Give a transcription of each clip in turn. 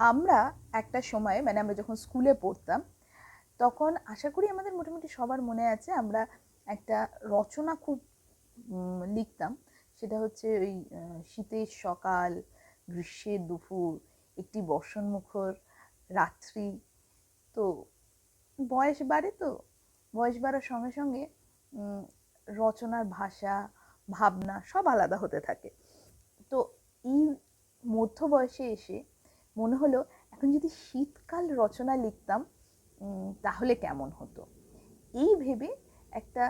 আমরা একটা সময় মানে আমরা যখন স্কুলে পড়তাম, তখন আশা করি আমাদের মোটামুটি সবার মনে আছে আমরা একটা রচনা খুব লিখতাম। সেটা হচ্ছে ওই শীতের সকাল, গ্রীষ্মের দুপুর, একটি বর্ষণমুখর রাত্রি। তো বয়স বাড়ে তো, বয়স বাড়ার সঙ্গে সঙ্গে রচনার ভাষা, ভাবনা সব আলাদা হতে থাকে। তো এই মধ্য বয়সে এসে মনে হলো এখন যদি শীতকাল রচনা লিখতাম তাহলে কেমন হতো? এই ভেবে একটা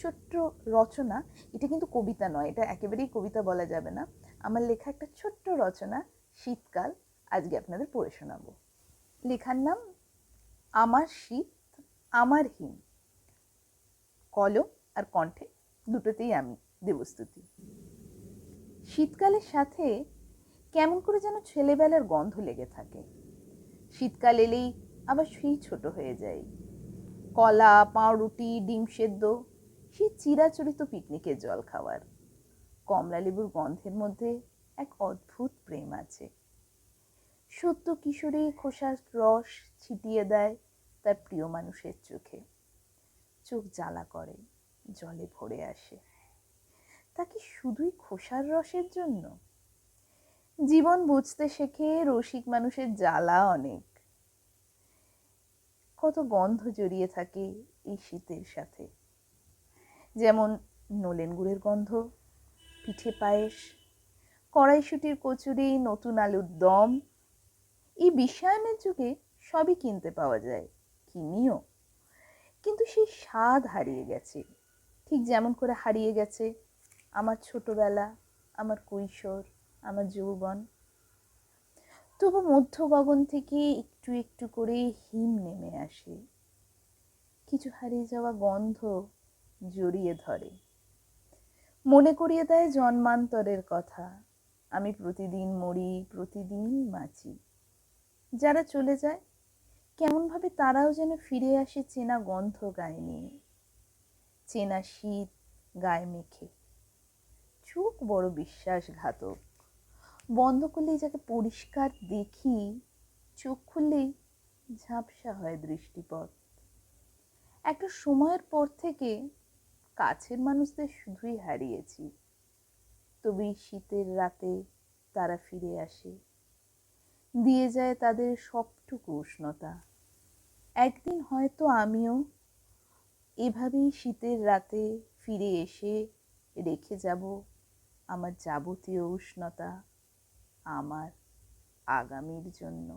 ছোট্ট রচনা, এটা কিন্তু কবিতা নয়, এটা একেবারেই কবিতা বলা যাবে না। আমার লেখা একটা ছোট্ট রচনা, শীতকাল, আজকে আপনাদের পড়ে শোনাবো। লেখার নাম, আমার শীত, আমার হিম। কলম আর কণ্ঠে দুটোতেই আমি দেবস্তুতি। শীতকালের সাথে কেমন করে যেন ছেলেবেলার গন্ধ লেগে থাকে। শীতকাল এলেই আবার সেই ছোট হয়ে যায় কলা, পাউরুটি, ডিম সেদ্ধ, সেই চিরাচরিত পিকনিকের জল খাওয়ার। কমলালেবুর গন্ধের মধ্যে এক অদ্ভুত প্রেম আছে। সত্য কিশোরী খোসার রস ছিটিয়ে দেয় তার প্রিয় মানুষের চোখে। চোখ জ্বালা করে, জলে ভরে আসে। তা কি শুধুই খোসার রসের জন্য? জীবন বুঝতে শেখে রসিক মানুষের জ্বালা অনেক। কত গন্ধ জড়িয়ে থাকে এই শীতের সাথে। যেমন নলেন গুড়ের গন্ধ, পিঠে পায়েস, কড়াইশুটির কচুরি, নতুন আলুর দম। এই বিশ্বায়নের যুগে সবই কিনতে পাওয়া যায়, কিনিও। কিন্তু সেই স্বাদ হারিয়ে গেছে। ঠিক যেমন করে হারিয়ে গেছে আমার ছোটবেলা, আমার কৈশোর। আমার যৌবন। তবু মধ্য গগন থেকে একটু একটু করে হিম নেমে আসে। কিছু হারিয়ে যাওয়া গন্ধ জড়িয়ে ধরে। মনে করিয়ে দেয় জন্মান্তরের কথা। আমি প্রতিদিন মরি, প্রতিদিন বাঁচি। যারা চলে যায়, কেমনভাবে তারাও যেন ফিরে আসে চেনা গন্ধ গায়ে নিয়ে। চেনা শীত গায়ে মেখে। চোখ বড় বিশ্বাসঘাতক। বন্ধ করলেই যাকে পরিষ্কার দেখি, চোখ খুললেই ঝাপসা হয় দৃষ্টিপথ। একটা সময়ের পর থেকে কাছের মানুষদের শুধুই হারিয়েছি। তবে শীতের রাতে তারা ফিরে আসে। দিয়ে যায় তাদের সবটুকু উষ্ণতা। একদিন হয়তো আমিও এভাবেই শীতের রাতে ফিরে এসে রেখে যাব আমার যাবতীয় উষ্ণতা। আমার আগামীর জন্য।